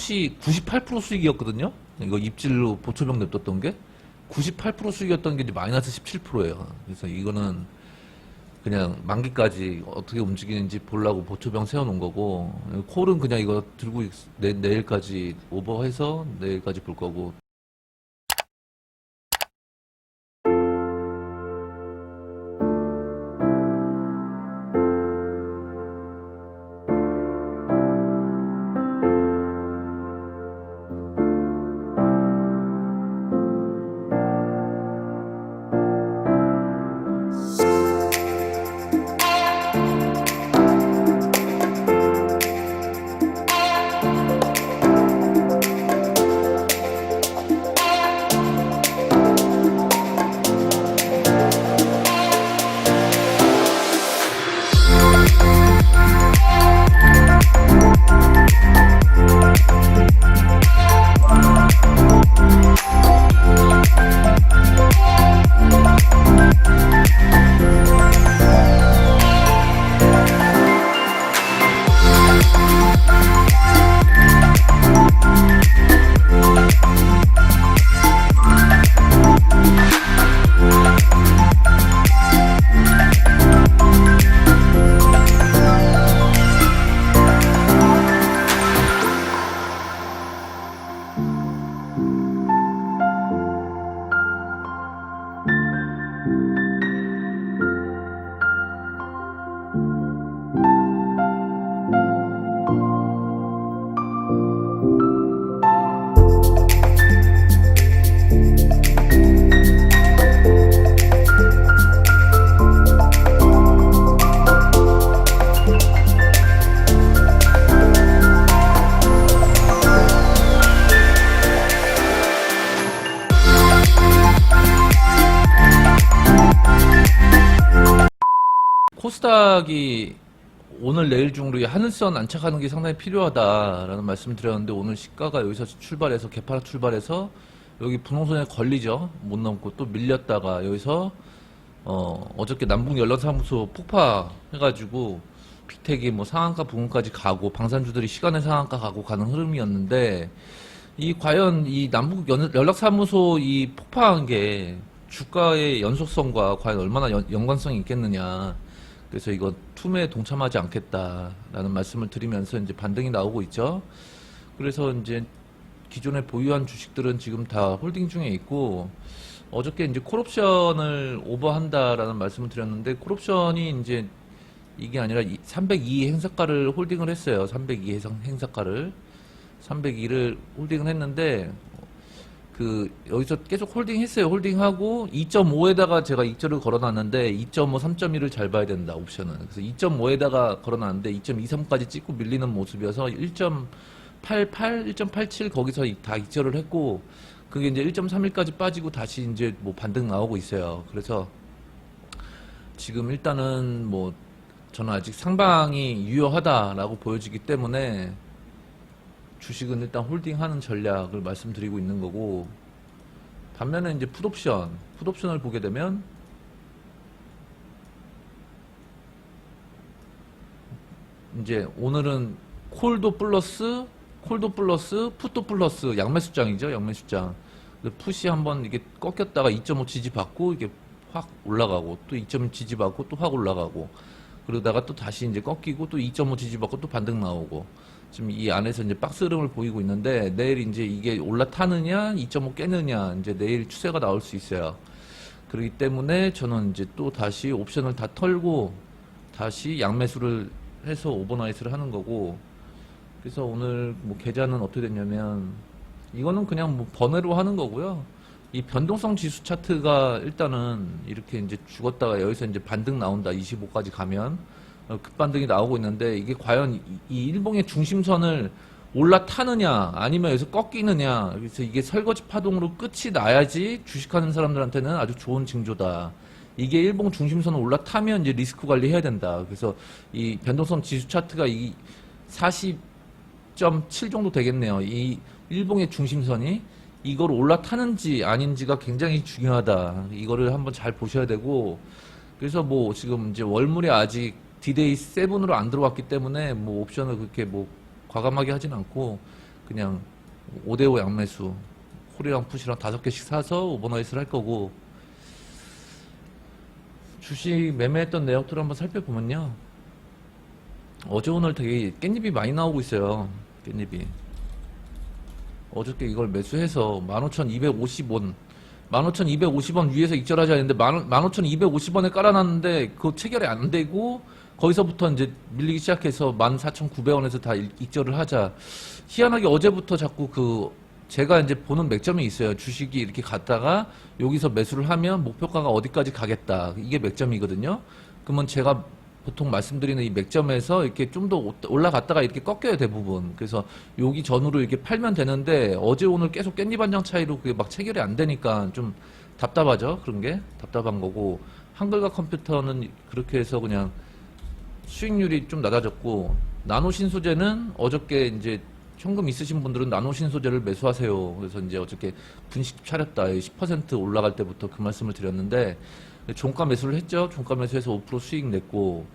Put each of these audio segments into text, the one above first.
풋이 98% 수익이었거든요. 이거 입질로 보초병 냅뒀던 게 98% 수익이었던 게 마이너스 17%예요. 그래서 이거는 그냥 만기까지 어떻게 움직이는지 보려고 보초병 세워놓은 거고 콜은 그냥 이거 들고 있- 내, 내일까지 오버해서 내일까지 볼 거고 코스닥이 오늘 내일 중으로 이 하늘선 안착하는 게 상당히 필요하다라는 말씀을 드렸는데 오늘 시가가 여기서 출발해서 개파 출발해서 여기 분홍선에 걸리죠 못 넘고 또 밀렸다가 여기서 어 어저께 남북 연락사무소 폭파해가지고 빅텍이 뭐 상한가 부근까지 가고 방산주들이 시간의 상한가 가고 가는 흐름이었는데 이 과연 이 남북 연- 연락사무소 이 폭파한 게 주가의 연속성과 과연 얼마나 연, 연관성이 있겠느냐. 그래서 이거 투매에 동참하지 않겠다라는 말씀을 드리면서 이제 반등이 나오고 있죠. 그래서 이제 기존에 보유한 주식들은 지금 다 홀딩 중에 있고 어저께 이제 콜옵션을 오버한다라는 말씀을 드렸는데 콜옵션이 이제 이게 아니라 302 행사가를 홀딩을 했어요. 302 해상 행사가를 302를 홀딩을 했는데 그 여기서 계속 홀딩했어요. 홀딩하고 2.5에다가 제가 익절을 걸어놨는데 2.5, 3.1을 잘 봐야 된다 옵션은. 그래서 2.5에다가 걸어놨는데 2.23까지 찍고 밀리는 모습이어서 1.88, 1.87 거기서 다 익절을 했고 그게 이제 1.31까지 빠지고 다시 이제 뭐 반등 나오고 있어요. 그래서 지금 일단은 뭐 저는 아직 상방이 유효하다라고 보여지기 때문에 주식은 일단 홀딩하는 전략을 말씀드리고 있는 거고 반면에 이제 풋옵션 풋옵션을 보게 되면 이제 오늘은 콜도 플러스 콜도 플러스 풋도 플러스 양매수장이죠 양매수장. 풋이 한번 이게 꺾였다가 2.5 지지받고 이게 확 올라가고 또2.1 지지받고 또 확 올라가고 그러다가 또 다시 이제 꺾이고 또 2.5 지지받고 또 반등 나오고 지금 이 안에서 이제 박스 흐름을 보이고 있는데 내일 이제 이게 올라타느냐 2.5 깨느냐 이제 내일 추세가 나올 수 있어요. 그렇기 때문에 저는 이제 또 다시 옵션을 다 털고 다시 양매수를 해서 오버나이트를 하는 거고 그래서 오늘 뭐 계좌는 어떻게 됐냐면 이거는 그냥 뭐 번외로 하는 거고요. 이 변동성 지수 차트가 일단은 이렇게 이제 죽었다가 여기서 이제 반등 나온다 25까지 가면 어, 급반등이 나오고 있는데 이게 과연 이- 이 일봉의 중심선을 올라타느냐 아니면 여기서 꺾이느냐 그래서 이게 설거지 파동으로 끝이 나야지 주식하는 사람들한테는 아주 좋은 징조다. 이게 일봉 중심선을 올라타면 이제 리스크 관리해야 된다. 그래서 이 변동성 지수 차트가 이 40.7 정도 되겠네요. 이 일봉의 중심선이 이걸 올라타는지 아닌지가 굉장히 중요하다. 이거를 한번 잘 보셔야 되고 그래서 뭐 지금 이제 월물이 아직 디데이 7으로 안 들어왔기 때문에 뭐 옵션을 그렇게 뭐 과감하게 하진 않고 그냥 5대5 양매수 콜이랑 푸시랑 다섯 개씩 사서 오버나이스를 할 거고 주식 매매했던 내역들을 한번 살펴보면요. 어제 오늘 되게 깻잎이 많이 나오고 있어요. 깻잎이. 어저께 이걸 매수해서 15,250원, 15,250원 위에서 익절하자 했는데 15,250원에 깔아놨는데 그거 체결이 안 되고 거기서부터 이제 밀리기 시작해서 14,900원에서 다 일- 익절을 하자. 희한하게 어제부터 자꾸 그 제가 이제 보는 맥점이 있어요. 주식이 이렇게 갔다가 여기서 매수를 하면 목표가가 어디까지 가겠다. 이게 맥점이거든요. 그러면 제가 보통 말씀드리는 이 맥점에서 이렇게 좀 더 올라갔다가 이렇게 꺾여요 대부분. 그래서 여기 전후로 이렇게 팔면 되는데 어제 오늘 계속 깻잎 한 장 차이로 그게 막 체결이 안 되니까 좀 답답하죠. 그런 게 답답한 거고 한글과 컴퓨터는 그렇게 해서 그냥 수익률이 좀 낮아졌고 나노 신소재는 어저께 이제 현금 있으신 분들은 나노 신소재를 매수하세요. 그래서 이제 어저께 분식 차렸다. 10% 올라갈 때부터 그 말씀을 드렸는데 종가 매수를 했죠. 종가 매수해서 5% 수익 냈고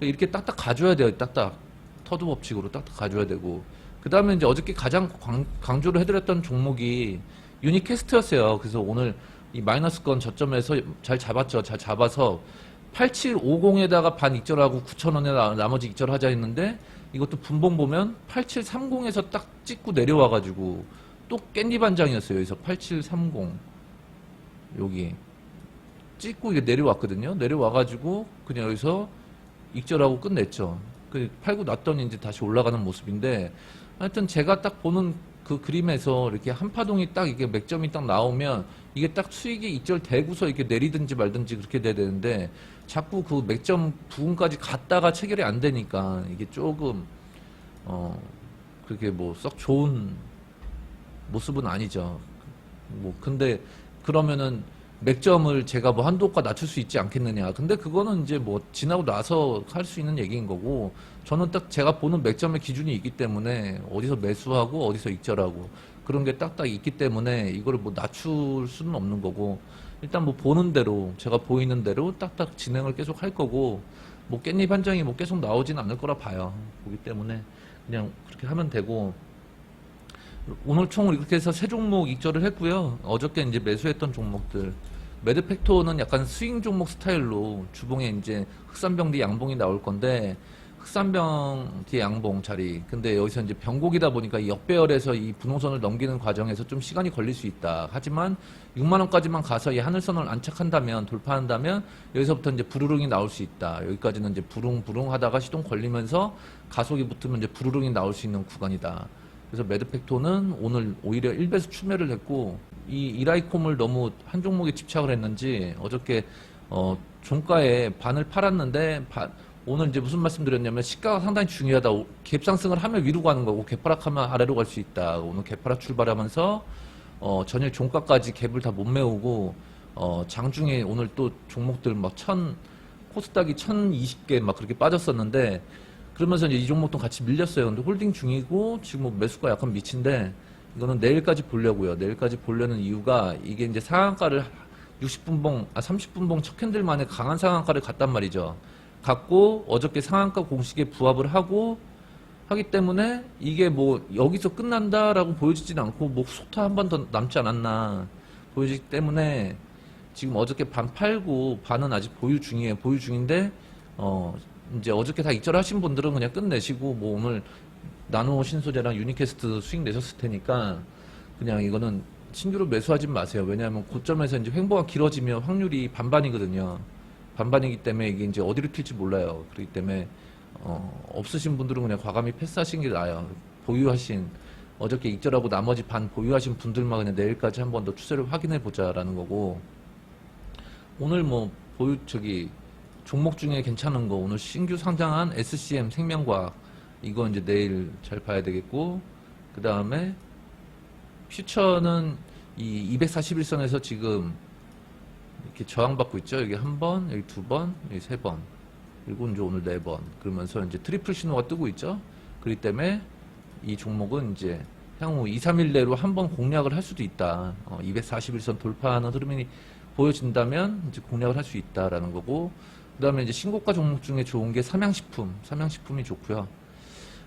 이렇게 딱딱 가져야 돼요. 딱딱 터두 법칙으로 딱딱 가져야 되고 그 다음에 이제 어저께 가장 광- 강조를 해드렸던 종목이 유니캐스트였어요. 그래서 오늘 이 마이너스권 저점에서 잘 잡았죠. 잘 잡아서 8750에다가 반 익절하고 9,000원에 나머지 익절하자 했는데 이것도 분봉 보면 8730에서 딱 찍고 내려와가지고 또 깻잎 한 장이었어요. 여기서 8730 여기 찍고 이게 내려왔거든요. 내려와가지고 그냥 여기서 익절하고 끝냈죠. 그 팔고 났더니 이제 다시 올라가는 모습인데 하여튼 제가 딱 보는 그 그림에서 이렇게 한파동이 딱 이게 맥점이 딱 나오면 이게 딱 수익이 익절되고서 이렇게 내리든지 말든지 그렇게 돼야 되는데 자꾸 그 맥점 부분까지 갔다가 체결이 안 되니까 이게 조금 어 그렇게 뭐 썩 좋은 모습은 아니죠. 뭐 근데 그러면은 맥점을 제가 뭐 한도가 낮출 수 있지 않겠느냐. 근데 그거는 이제 뭐 지나고 나서 할 수 있는 얘기인 거고 저는 딱 제가 보는 맥점의 기준이 있기 때문에 어디서 매수하고 어디서 익절하고 그런 게 딱딱 있기 때문에 이거를 뭐 낮출 수는 없는 거고 일단 뭐 보는 대로 제가 보이는 대로 딱딱 진행을 계속 할 거고 뭐 깻잎 한 장이 뭐 계속 나오진 않을 거라 봐요. 보기 때문에 그냥 그렇게 하면 되고 오늘 총 이렇게 해서 세 종목 익절을 했고요. 어저께 이제 매수했던 종목들. 매드팩토는 약간 스윙 종목 스타일로 주봉에 이제 흑산병 뒤 양봉이 나올 건데 흑산병 뒤 양봉 자리. 근데 여기서 이제 병곡이다 보니까 이 역배열에서 이 분홍선을 넘기는 과정에서 좀 시간이 걸릴 수 있다. 하지만 6만 원까지만 가서 이 하늘선을 안착한다면 돌파한다면 여기서부터 이제 부르릉이 나올 수 있다. 여기까지는 이제 부릉 부릉 하다가 시동 걸리면서 가속이 붙으면 이제 부르릉이 나올 수 있는 구간이다. 그래서 매드팩토는 오늘 오히려 1배수 추매를 했고 이 이라이콤을 너무 한 종목에 집착을 했는지 어저께 어 종가에 반을 팔았는데 반- 오늘 이제 무슨 말씀 드렸냐면 시가가 상당히 중요하다. 오- 갭상승을 하면 위로 가는 거고 갭하락하면 아래로 갈 수 있다. 오늘 갭하락 출발하면서 어 전일 종가까지 갭을 다 못 메우고 어 장중에 오늘 또 종목들 막 천 코스닥이 1020개 막 그렇게 빠졌었는데 그러면서 이제 이 종목도 같이 밀렸어요. 근데 홀딩 중이고 지금 뭐 매수가 약간 미친데 이거는 내일까지 보려고요. 내일까지 보려는 이유가 이게 이제 상한가를 60분봉, 아 30분봉 첫 캔들 만에 강한 상한가를 갔단 말이죠. 갔고 어저께 상한가 공식에 부합을 하고 하기 때문에 이게 뭐 여기서 끝난다라고 보여지진 않고 뭐 속타 한 번 더 남지 않았나 보여지기 때문에 지금 어저께 반 팔고 반은 아직 보유 중이에요. 보유 중인데 어 이제 어저께 다 익절하신 분들은 그냥 끝내시고 뭐 오늘 나노 신소재랑 유니캐스트 수익 내셨을 테니까 그냥 이거는 신규로 매수하지 마세요. 왜냐하면 고점에서 이제 횡보가 길어지면 확률이 반반이거든요. 반반이기 때문에 이게 이제 어디로 튈지 몰라요. 그렇기 때문에 어, 없으신 분들은 그냥 과감히 패스하시는 게 나아요. 보유하신 어저께 익절하고 나머지 반 보유하신 분들만 그냥 내일까지 한 번 더 추세를 확인해 보자라는 거고 오늘 뭐 보유 저기 종목 중에 괜찮은 거 오늘 신규 상장한 SCM 생명과학 이거 이제 내일 잘 봐야 되겠고 그 다음에 퓨처는 이 241선에서 지금 이렇게 저항받고 있죠. 여기 한 번, 여기 두 번, 여기 세 번. 그리고 이제 오늘 네 번. 그러면서 이제 트리플 신호가 뜨고 있죠. 그렇기 때문에 이 종목은 이제 향후 2, 3일 내로 한 번 공략을 할 수도 있다. 어, 241선 돌파하는 흐름이 보여진다면 이제 공략을 할 수 있다라는 거고. 그다음에 이제 신고가 종목 중에 좋은 게 삼양식품, 삼양식품이 좋고요.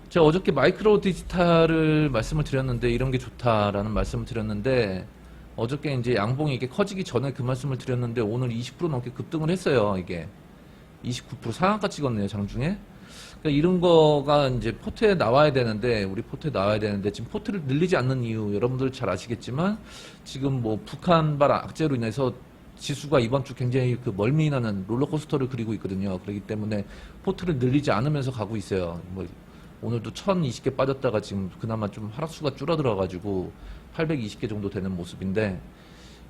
제가 어저께 마이크로 디지털을 말씀을 드렸는데 이런 게 좋다라는 말씀을 드렸는데 어저께 이제 양봉이 이게 커지기 전에 그 말씀을 드렸는데 오늘 20% 넘게 급등을 했어요 이게. 29% 상한가 찍었네요 장중에. 그러니까 이런 거가 이제 포트에 나와야 되는데 우리 포트에 나와야 되는데 지금 포트를 늘리지 않는 이유 여러분들 잘 아시겠지만 지금 뭐 북한발 악재로 인해서 지수가 이번 주 굉장히 그 멀미나는 롤러코스터를 그리고 있거든요. 그렇기 때문에 포트를 늘리지 않으면서 가고 있어요. 뭐 오늘도 1020개 빠졌다가 지금 그나마 좀 하락수가 줄어들어 가지고 820개 정도 되는 모습인데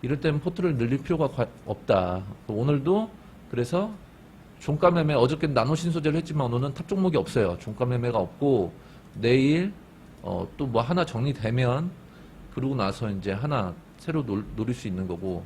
이럴 때는 포트를 늘릴 필요가 과- 없다. 오늘도 그래서 종가 매매 어저께 나노 신소재를 했지만 오늘은 탑 종목이 없어요. 종가 매매가 없고 내일 어, 또 뭐 하나 정리되면 그러고 나서 이제 하나 새로 놀, 노릴 수 있는 거고